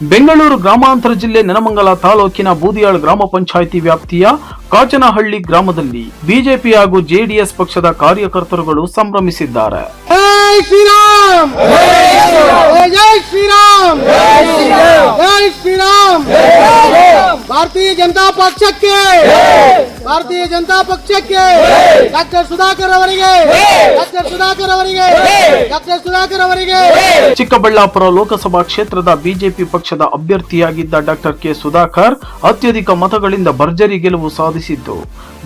ಬೆಂಗಳೂರು ಗ್ರಾಮಾಂತರ ಜಿಲ್ಲೆ ನೆನಮಂಗಲ ತಾಲೂಕಿನ ಬೂದಿಯಾಳ್ ಗ್ರಾಮ ಪಂಚಾಯಿತಿ ವ್ಯಾಪ್ತಿಯ ಕಾಚನಹಳ್ಳಿ ಗ್ರಾಮದಲ್ಲಿ ಬಿಜೆಪಿ ಹಾಗೂ ಜೆಡಿಎಸ್ ಪಕ್ಷದ ಕಾರ್ಯಕರ್ತರುಗಳು ಸಂಭ್ರಮಿಸಿದ್ದಾರೆ. ಜೈ ಶ್ರೀರಾಮ್ ಜೈ ಶ್ರೀರಾಮ್ ಜೈ ಶ್ರೀರಾಮ್ ಭಾರತೀಯ ಜನತಾ ಪಕ್ಷಕ್ಕೆ. ಭಾರತೀಯ ಜನತಾ ಪಕ್ಷಕ್ಕೆ. ಡಾಕ್ಟರ್ ಸುಧಾಕರ್ ಅವರಿಗೆ. ಡಾಕ್ಟರ್ ಸುಧಾಕರ್ ಅವರಿಗೆ. ಡಾಕ್ಟರ್ ಸುಧಾಕರ್ ಅವರಿಗೆ. ಚಿಕ್ಕಬಳ್ಳಾಪುರ ಲೋಕಸಭಾ ಕ್ಷೇತ್ರದ ಬಿಜೆಪಿ ಪಕ್ಷದ ಅಭ್ಯರ್ಥಿಯಾಗಿದ್ದ ಡಾಕ್ಟರ್ ಕೆ ಸುಧಾಕರ್ ಅತ್ಯಧಿಕ ಮತಗಳಿಂದ ಭರ್ಜರಿ ಗೆಲುವು ಸಾಧಿಸಿದ್ದು.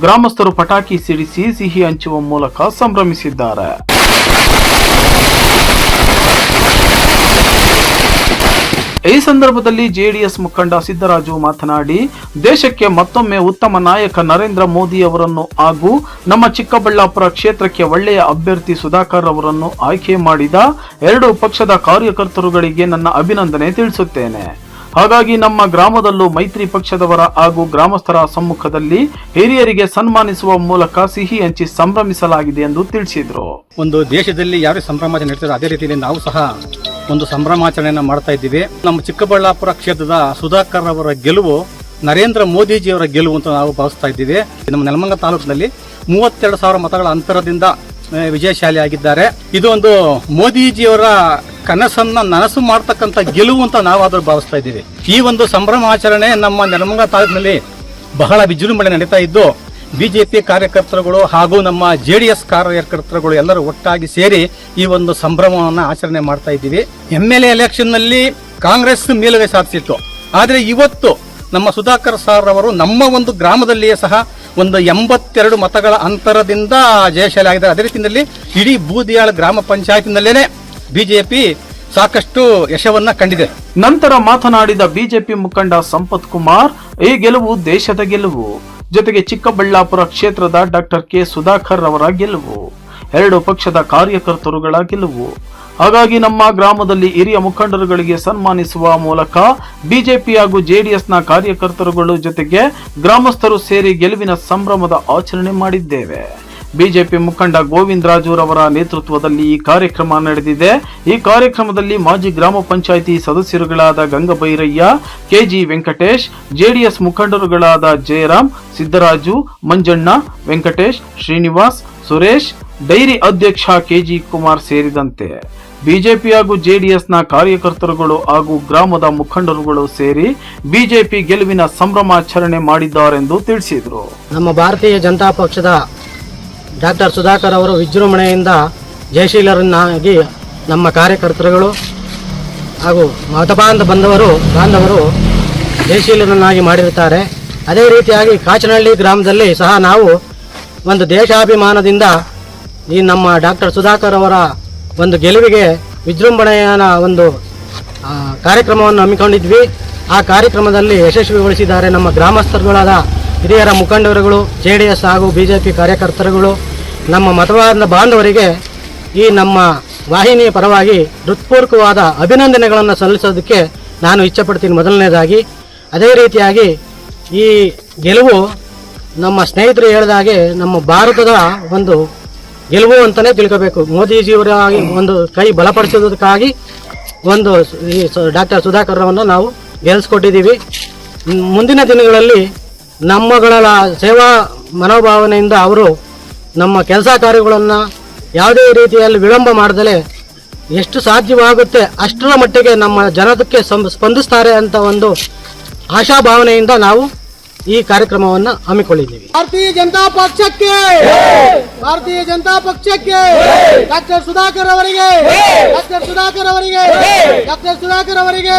ಗ್ರಾಮಸ್ಥರು ಪಟಾಕಿ ಸಿಡಿಸಿ ಸಿಹಿ ಹಂಚುವ ಮೂಲಕ ಸಂಭ್ರಮಿಸಿದ್ದಾರೆ. ಈ ಸಂದರ್ಭದಲ್ಲಿ ಜೆಡಿಎಸ್ ಮುಖಂಡ ಸಿದ್ದರಾಜು ಮಾತನಾಡಿ, ದೇಶಕ್ಕೆ ಮತ್ತೊಮ್ಮೆ ಉತ್ತಮ ನಾಯಕ ನರೇಂದ್ರ ಮೋದಿ ಅವರನ್ನು ಹಾಗೂ ನಮ್ಮ ಚಿಕ್ಕಬಳ್ಳಾಪುರ ಕ್ಷೇತ್ರಕ್ಕೆ ಒಳ್ಳೆಯ ಅಭ್ಯರ್ಥಿ ಸುಧಾಕರ್ ಅವರನ್ನು ಆಯ್ಕೆ ಮಾಡಿದ ಎರಡು ಪಕ್ಷದ ಕಾರ್ಯಕರ್ತರುಗಳಿಗೆ ನನ್ನ ಅಭಿನಂದನೆ ತಿಳಿಸುತ್ತೇನೆ. ಹಾಗಾಗಿ ನಮ್ಮ ಗ್ರಾಮದಲ್ಲೂ ಮೈತ್ರಿ ಪಕ್ಷದವರ ಹಾಗೂ ಗ್ರಾಮಸ್ಥರ ಸಮ್ಮುಖದಲ್ಲಿ ಹಿರಿಯರಿಗೆ ಸನ್ಮಾನಿಸುವ ಮೂಲಕ ಸಿಹಿ ಹಂಚಿ ಸಂಭ್ರಮಿಸಲಾಗಿದೆ ಎಂದು ತಿಳಿಸಿದರು. ಒಂದು ದೇಶದಲ್ಲಿ ಯಾವ ಸಂಭ್ರಮ ನಡೀತದೆ ಅದೇ ರೀತಿಯಲ್ಲಿ ನಾವು ಸಹ ಒಂದು ಸಂಭ್ರಮಾಚರಣೆಯನ್ನು ಮಾಡ್ತಾ ಇದ್ದೀವಿ. ನಮ್ಮ ಚಿಕ್ಕಬಳ್ಳಾಪುರ ಕ್ಷೇತ್ರದ ಸುಧಾಕರ್ ಅವರ ಗೆಲುವು, ನರೇಂದ್ರ ಮೋದಿಜಿಯವರ ಗೆಲುವು ಅಂತ ನಾವು ಭಾವಿಸ್ತಾ ಇದ್ದೀವಿ. ನಮ್ಮ ನೆಲಮಂಗ ತಾಲೂಕಿನಲ್ಲಿ ಮೂವತ್ತೆರಡು ಸಾವಿರ ಮತಗಳ ಅಂತರದಿಂದ ವಿಜಯಶಾಲಿ ಆಗಿದ್ದಾರೆ. ಇದು ಒಂದು ಮೋದಿಜಿಯವರ ಕನಸನ್ನ ನನಸು ಮಾಡ್ತಕ್ಕಂಥ ಗೆಲುವು ಅಂತ ನಾವಾದರೂ ಭಾವಿಸ್ತಾ ಇದ್ದೀವಿ. ಈ ಒಂದು ಸಂಭ್ರಮಾಚರಣೆ ನಮ್ಮ ನೆಲಮಂಗ ತಾಲೂಕಿನಲ್ಲಿ ಬಹಳ ವಿಜೃಂಭಣೆ ನಡೀತಾ ಇದ್ದು ಬಿಜೆಪಿ ಕಾರ್ಯಕರ್ತರುಗಳು ಹಾಗೂ ನಮ್ಮ ಜೆ ಡಿ ಎಸ್ ಕಾರ್ಯಕರ್ತರುಗಳು ಎಲ್ಲರೂ ಒಟ್ಟಾಗಿ ಸೇರಿ ಈ ಒಂದು ಸಂಭ್ರಮವನ್ನು ಆಚರಣೆ ಮಾಡ್ತಾ ಇದ್ದೀವಿ. ಎಂ ಎಲ್ ಎ ಎಲೆಕ್ಷನ್ನಲ್ಲಿ ಕಾಂಗ್ರೆಸ್ ಮೇಲುಗೈ ಸಾಧಿಸಿತ್ತು. ಆದರೆ ಇವತ್ತು ನಮ್ಮ ಸುಧಾಕರ್ ಸಾರ್ ಅವರು ನಮ್ಮ ಒಂದು ಗ್ರಾಮದಲ್ಲಿಯೇ ಸಹ ಒಂದು ಎಂಬತ್ತೆರಡು ಮತಗಳ ಅಂತರದಿಂದ ಜಯಶಾಲಿ ಆಗಿದ್ದಾರೆ. ಅದೇ ರೀತಿಯಲ್ಲಿ ಇಡೀ ಬೂದಿಯಾಳ ಗ್ರಾಮ ಪಂಚಾಯತ್ನಲ್ಲೇನೆ ಬಿಜೆಪಿ ಸಾಕಷ್ಟು ಯಶವನ್ನ ಕಂಡಿದೆ. ನಂತರ ಮಾತನಾಡಿದ ಬಿಜೆಪಿ ಮುಖಂಡ ಸಂಪತ್ ಕುಮಾರ್, ಈ ಗೆಲುವು ದೇಶದ ಗೆಲುವು. ಜೊತೆಗೆ ಚಿಕ್ಕಬಳ್ಳಾಪುರ ಕ್ಷೇತ್ರದ ಡಾಕ್ಟರ್ ಕೆ ಸುಧಾಕರ್ ಅವರ ಗೆಲುವು. ಎರಡು ಪಕ್ಷದ ಕಾರ್ಯಕರ್ತರುಗಳ ಗೆಲುವು. ಹಾಗಾಗಿ ನಮ್ಮ ಗ್ರಾಮದಲ್ಲಿ ಹಿರಿಯ ಮುಖಂಡರುಗಳಿಗೆ ಸನ್ಮಾನಿಸುವ ಮೂಲಕ ಬಿಜೆಪಿ ಹಾಗೂ ಜೆಡಿಎಸ್ನ ಕಾರ್ಯಕರ್ತರುಗಳು ಜೊತೆಗೆ ಗ್ರಾಮಸ್ಥರು ಸೇರಿ ಗೆಲುವಿನ ಸಂಭ್ರಮದ ಆಚರಣೆ ಮಾಡಿದ್ದೇವೆ. ಬಿಜೆಪಿ ಮುಖಂಡ ಗೋವಿಂದ ರಾಜೂರವರ ನೇತೃತ್ವದಲ್ಲಿ ಈ ಕಾರ್ಯಕ್ರಮ ನಡೆದಿದೆ. ಈ ಕಾರ್ಯಕ್ರಮದಲ್ಲಿ ಮಾಜಿ ಗ್ರಾಮ panchayat ಸದಸ್ಯರುಗಳಾದ Gangabairaiah, K G Venkatesh, JDS ಮುಖಂಡರುಗಳಾದ Jayaram, Siddaraju, Manjanna, Venkatesh, Srinivas, Suresh, dairy ಅಧ್ಯಕ್ಷ ಕೆಜಿ ಕುಮಾರ್ ಸೇರಿದಂತೆ. ಬಿಜೆಪಿ ಹಾಗೂ ಜೆಡಿಎಸ್ನ ಕಾರ್ಯಕರ್ತರುಗಳು ಹಾಗೂ ಗ್ರಾಮದ ಮುಖಂಡರುಗಳು ಸೇರಿ ಬಿಜೆಪಿ ಗೆಲುವಿನ ಸಂಭ್ರಮಾಚರಣೆ ಮಾಡಿದ್ದಾರೆಂದು ತಿಳಿಸಿದರು. ನಮ್ಮ ಭಾರತೀಯ ಜನತಾ ಪಕ್ಷದ ಡಾಕ್ಟರ್ ಸುಧಾಕರ್ ಅವರು ವಿಜೃಂಭಣೆಯಿಂದ ಜಯಶೀಲರನ್ನಾಗಿ ನಮ್ಮ ಕಾರ್ಯಕರ್ತರುಗಳು ಹಾಗೂ ಮತಬಾಂಧ ಬಂದವರು, ಬಾಂಧವರು ಜಯಶೀಲರನ್ನಾಗಿ ಮಾಡಿರುತ್ತಾರೆ. ಅದೇ ರೀತಿಯಾಗಿ ಕಾಚನಹಳ್ಳಿ ಗ್ರಾಮದಲ್ಲಿ ಸಹ ನಾವು ಒಂದು ದೇಶಾಭಿಮಾನದಿಂದ ಈ ನಮ್ಮ ಡಾಕ್ಟರ್ ಸುಧಾಕರ್ ಅವರ ಒಂದು ಗೆಲುವಿಗೆ ವಿಜೃಂಭಣೆಯ ಒಂದು ಕಾರ್ಯಕ್ರಮವನ್ನು ಹಮ್ಮಿಕೊಂಡಿದ್ವಿ. ಆ ಕಾರ್ಯಕ್ರಮದಲ್ಲಿ ಯಶಸ್ವಿಗೊಳಿಸಿದ್ದಾರೆ ನಮ್ಮ ಗ್ರಾಮಸ್ಥರುಗಳಾದ ಹಿರಿಯರ ಮುಖಂಡರುಗಳು ಜೆ ಡಿ ಎಸ್ ಹಾಗೂ ಬಿ ಜೆ ಪಿ ಕಾರ್ಯಕರ್ತರುಗಳು, ನಮ್ಮ ಮತವಾದ ಬಾಂಧವರಿಗೆ ಈ ನಮ್ಮ ವಾಹಿನಿಯ ಪರವಾಗಿ ಹೃತ್ಪೂರ್ವಕವಾದ ಅಭಿನಂದನೆಗಳನ್ನು ಸಲ್ಲಿಸೋದಕ್ಕೆ ನಾನು ಇಚ್ಛಪಡ್ತೀನಿ ಮೊದಲನೇದಾಗಿ. ಅದೇ ರೀತಿಯಾಗಿ ಈ ಗೆಲುವು ನಮ್ಮ ಸ್ನೇಹಿತರು ಹೇಳಿದಾಗೆ ನಮ್ಮ ಭಾರತದ ಒಂದು ಗೆಲುವು ಅಂತಲೇ ತಿಳ್ಕೋಬೇಕು. ಮೋದಿಜಿಯವರ ಒಂದು ಕೈ ಬಲಪಡಿಸೋದಕ್ಕಾಗಿ ಒಂದು ಈ ಡಾಕ್ಟರ್ ಸುಧಾಕರ್ ನಾವು ಗೆಲ್ಲಿಸ್ಕೊಟ್ಟಿದ್ದೀವಿ ಮುಂದಿನ ದಿನಗಳಲ್ಲಿ ನಮ್ಮಗಳ ಸೇವಾ ಮನೋಭಾವನೆಯಿಂದ ಅವರು ನಮ್ಮ ಕೆಲಸ ಕಾರ್ಯಗಳನ್ನು ಯಾವುದೇ ರೀತಿಯಲ್ಲಿ ವಿಳಂಬ ಮಾಡದಲೇ ಎಷ್ಟು ಸಾಧ್ಯವಾಗುತ್ತೆ ಅಷ್ಟರ ಮಟ್ಟಿಗೆ ನಮ್ಮ ಜನದಕ್ಕೆ ಸ್ಪಂದಿಸ್ತಾರೆ ಅಂತ ಒಂದು ಆಶಾಭಾವನೆಯಿಂದ ನಾವು ಈ ಕಾರ್ಯಕ್ರಮವನ್ನು ಹಮ್ಮಿಕೊಂಡಿದ್ದೀವಿ ಭಾರತೀಯ ಜನತಾ ಪಕ್ಷಕ್ಕೆ, ಭಾರತೀಯ ಜನತಾ ಪಕ್ಷಕ್ಕೆ, ಡಾಕ್ಟರ್ ಸುಧಾಕರ್ ಅವರಿಗೆ, ಡಾಕ್ಟರ್ ಸುಧಾಕರ್ ಅವರಿಗೆ, ಡಾಕ್ಟರ್ ಸುಧಾಕರ್ ಅವರಿಗೆ.